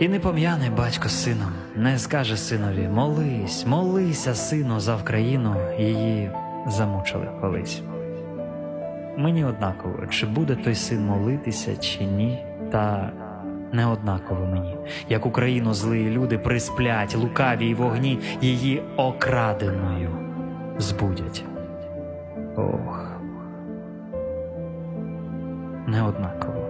І не пом'яне батько сином, не скаже синові молись, молися, сину, за Вкраїну, її замучили колись. Мені однаково, чи буде той син молитися, чи ні, та не однаково мені, як Україну злі люди присплять, лукаві й вогні її окраденою збудять. Ох, не однаково.